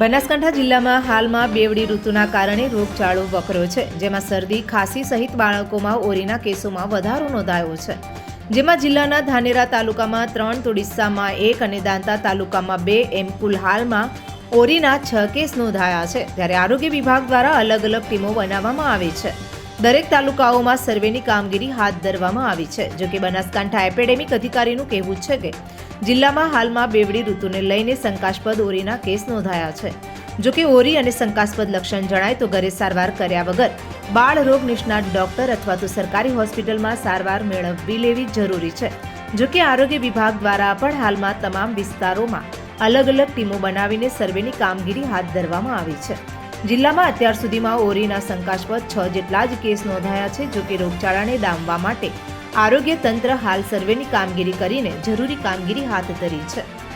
બનાસકાંઠા જિલ્લામાં હાલમાં બેવડી ઋતુના કારણે રોગચાળો વકર્યો છે, જેમાં શરદી, ખાંસી સહિત બાળકોમાં ઓરીના કેસોમાં વધારો નોંધાયો છે. જેમાં જિલ્લાના ધાનેરા તાલુકામાં ત્રણ તોડીસામાં એક અને દાંતા તાલુકામાં બે એમ કુલ હાલમાં ઓરીના છ કેસ નોંધાયા છે ત્યારે આરોગ્ય વિભાગ દ્વારા અલગ અલગ ટીમો બનાવવામાં આવી છે. દરેક તાલુકાઓમાં સર્વેની કામગીરી હાથ ધરવામાં આવી છે, જોકે બનાસકાંઠા એપેડેમિક અધિકારીનું કહેવું છે કે જિલ્લામાં હાલમાં બેવડી ઋતુને લઈને શંકાસ્પદ ઓરીના કેસ નોંધાયા છે. જો કે ઓરી અને શંકાસ્પદ લક્ષણ જણાય તો ઘરે સારવાર કર્યા વગર બાળ રોગ નિષ્ણાત ડોક્ટર અથવા તો સરકારી હોસ્પિટલમાં સારવાર મેળવવી લેવી જરૂરી છે. જો કે આરોગ્ય વિભાગ દ્વારા પણ હાલમાં તમામ વિસ્તારોમાં અલગ અલગ ટીમો બનાવીને સર્વેની કામગીરી હાથ ધરવામાં આવી છે. જિલ્લામાં અત્યાર સુધીમાં ઓરીના શંકાસ્પદ છ જેટલા જ કેસ નોંધાયા છે, જો કે રોગચાળાને ડામવા માટે આરોગ્ય તંત્ર હાલ સર્વેની કામગીરી કરીને જરૂરી કામગીરી હાથ ધરી છે.